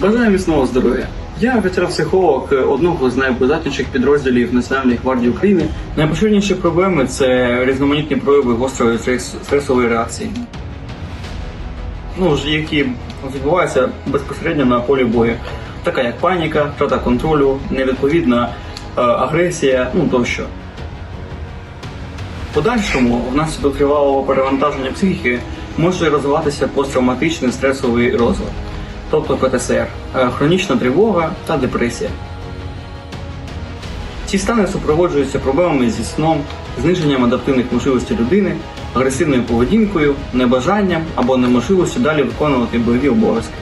Бажаю міцного здоров'я. Я ветеран-психолог одного з найвидатніших підрозділів Національної гвардії України. Найпоширеніші проблеми це різноманітні прояви гострої стресової реакції. Ну, які відбуваються безпосередньо на полі бою, така як паніка, втрата контролю, невідповідна е, агресія, ну тощо. Подальшому внаслідок тривалого перевантаження психіки може розвиватися посттравматичний стресовий розлад, тобто ПТСР, е, хронічна тривога та депресія. Ці стани супроводжуються проблемами зі сном, зниженням адаптивних можливостей людини, агресивною поведінкою, небажанням або неможливістю далі виконувати бойові обов'язки.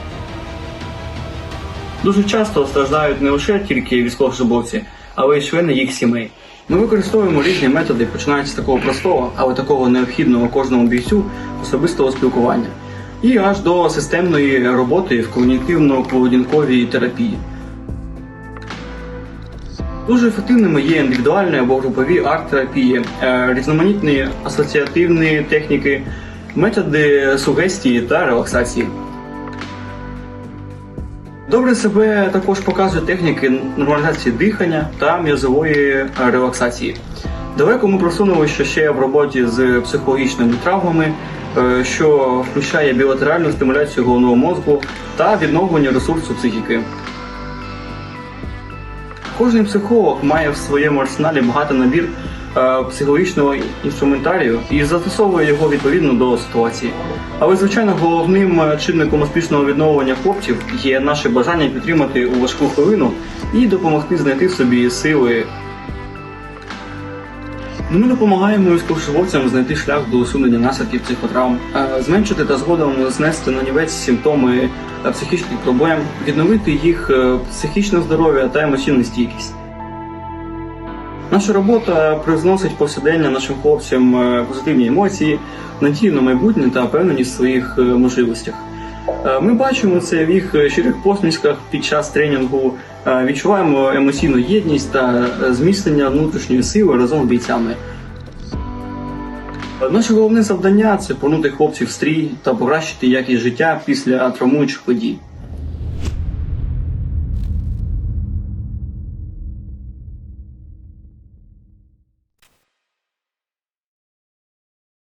Дуже часто страждають не лише тільки військовослужбовці, але й члени їх сімей. Ми використовуємо різні методи, починаючи з такого простого, але такого необхідного кожному бійцю особистого спілкування, і аж до системної роботи в когнітивно-поведінковій терапії. Дуже ефективними є індивідуальні або групові арт-терапії, е, різноманітні асоціативні техніки, методи сугестії та релаксації. Добре себе також показують техніки нормалізації дихання та м'язової релаксації. Далеко ми просунулися ще в роботі з психологічними травмами, що включає білатеральну стимуляцію головного мозку та відновлення ресурсу психіки. Кожен психолог має в своєму арсеналі багатий набір е, психологічного інструментарію і застосовує його відповідно до ситуації. Але, звичайно, головним е, чинником успішного відновлення хлопців є наше бажання підтримати у важку хвилину і допомогти знайти собі сили. Ну, Ми допомагаємо військовослужбовцям знайти шлях до усунення наслідків психотравм, е, зменшити та згодом знести на нівець симптоми е, психічних проблем, відновити їх е, психічне здоров'я та емоційну стійкість. Наша робота призносить повсякдення нашим хлопцям позитивні емоції, надію на майбутнє та впевненість в своїх можливостях. Е, Ми бачимо це в їх е, щирих посмішках під час тренінгу, е, відчуваємо емоційну єдність та зміцнення внутрішньої сили разом з бійцями. Наше головне завдання це повернути хлопців в стрій та покращити якість життя після травмуючих подій.